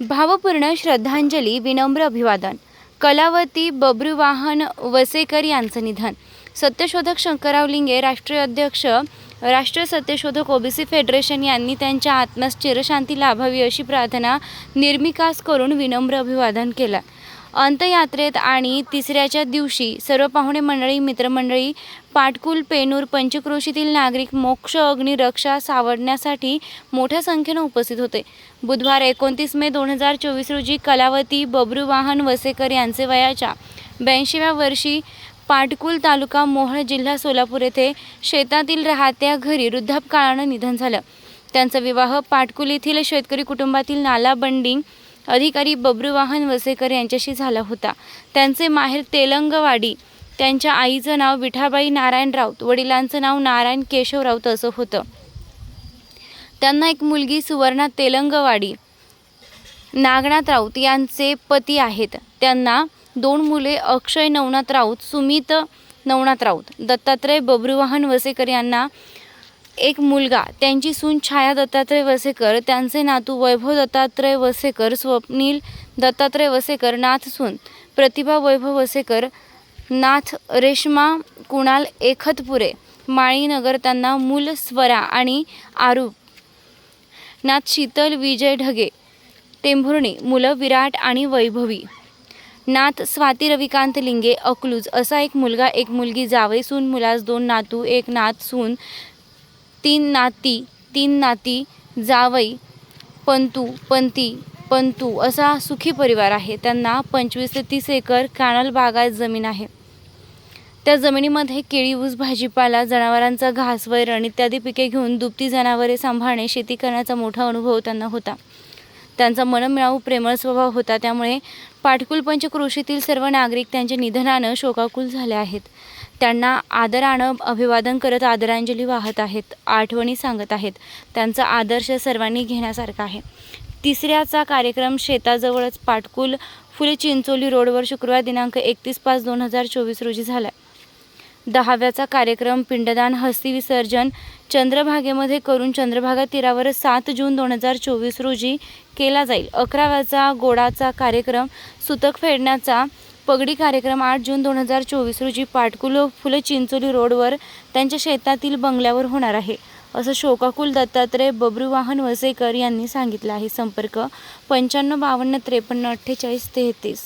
भावपूर्ण श्रद्धांजली विनम्र अभिवादन. कलावती बब्रुवाहन वसेकर यांचं निधन. सत्यशोधक शंकरराव लिंगे राष्ट्रीय अध्यक्ष राष्ट्रीय सत्यशोधक ओबीसी फेडरेशन यांनी त्यांच्या आत्म्यास चिरशांती लाभावी अशी प्रार्थना निर्मिकास करून विनम्र अभिवादन केलं. अंतयात्रेत आणि तिसऱ्याच्या दिवशी सर्व पाहुणे मंडळी मित्रमंडळी पाटकुल पेनूर पंचक्रोशीतील नागरिक मोक्ष अग्निरक्षा सावडण्यासाठी सावरण्यासाठी मोठ्या संख्येनं उपस्थित होते. बुधवार एकोणतीस मे दोन हजार चोवीस रोजी कलावती बब्रुवाहन वसेकर यांचे वयाच्या ब्याऐंशीव्या वर्षी पाटकुल तालुका मोहळ जिल्हा सोलापूर येथे शेतातील राहत्या घरी वृद्धापकाळानं निधन झालं. त्यांचा विवाह पाटकुल येथील शेतकरी कुटुंबातील नाला बंडिंग अधिकारी बब्रुवाहन वसेकर यांच्याशी झाला होता. त्यांचे माहेर तेलंगवाडी. त्यांच्या आईचं नाव विठाबाई नारायण राऊत वडिलांचं नाव नारायण केशव राऊत असं होतं. त्यांना एक मुलगी सुवर्णा तेलंगवाडी नागनाथ राऊत यांचे पती आहेत. त्यांना दोन मुले अक्षय नवनाथ राऊत सुमित नवनाथ राऊत दत्तात्रय बब्रुवाहन वसेकर यांना एक मुलगा त्यांची सून छाया दत्तात्रय वसेकर त्यांचे नातू वैभव दत्तात्रय वसेकर स्वप्नील दत्तात्रय वसेकर नाथ सून प्रतिभा वैभव वसेकर नाथ रेश्मा कुणाल एखतपुरे माळीनगर त्यांना मूल स्वरा आणि आरूप. नाथ शीतल विजय ढगे टेंभुर्णी मुलं विराट आणि वैभवी. नाथ स्वाती रविकांत लिंगे अकलूज असा एक मुलगा एक मुलगी जावई सून मुलास दोन नातू एक नाथ सून तीन नाती तीन नाती जावई पंतू पंती पंतू असा सुखी परिवार आहे. त्यांना पंचवीस ते तीस एकर कानल बागायत जमीन आहे. त्या जमिनीमध्ये केळी ऊस भाजीपाला जनावरांचा घास वैरण इत्यादी पिके घेऊन दुभती जनावरे सांभाळणे शेती करण्याचा मोठा अनुभव त्यांना होता. त्यांचा मनमिळावू प्रेमळ स्वभाव होता. त्यामुळे पाटकुल पंचक्रोशीतील सर्व नागरिक त्यांच्या निधनानं शोकाकुल झाले आहेत. त्यांना आदरानं अभिवादन करत आदरांजली वाहत आहेत आठवणी सांगत आहेत. त्यांचा आदर्श सर्वांनी घेण्यासारखा आहे. तिसऱ्याचा कार्यक्रम शेताजवळच पाटकुल फुले चिंचोली रोडवर शुक्रवार दिनांक एकतीस पाच दोन हजार चोवीस रोजी झाला दहाव्याचा कार्यक्रम पिंडदान हस्ती विसर्जन चंद्रभागेमध्ये करून चंद्रभागा तीरावर सात जून दोन हजार चोवीस रोजी केला जाईल. अकराव्याचा गोडाचा कार्यक्रम सुतक फेडण्याचा पगडी कार्यक्रम आठ जून दोन हजार चोवीस रोजी पाटकुल फुले चिंचोली रोडवर त्यांच्या शेतातील बंगल्यावर होणार आहे. असं शोकाकुल दत्तात्रय बब्रुवाहन वसेकर यांनी सांगितलं आहे. संपर्क पंच्याण्णव बावन्न त्रेपन्न अठ्ठेचाळीस तेहतीस.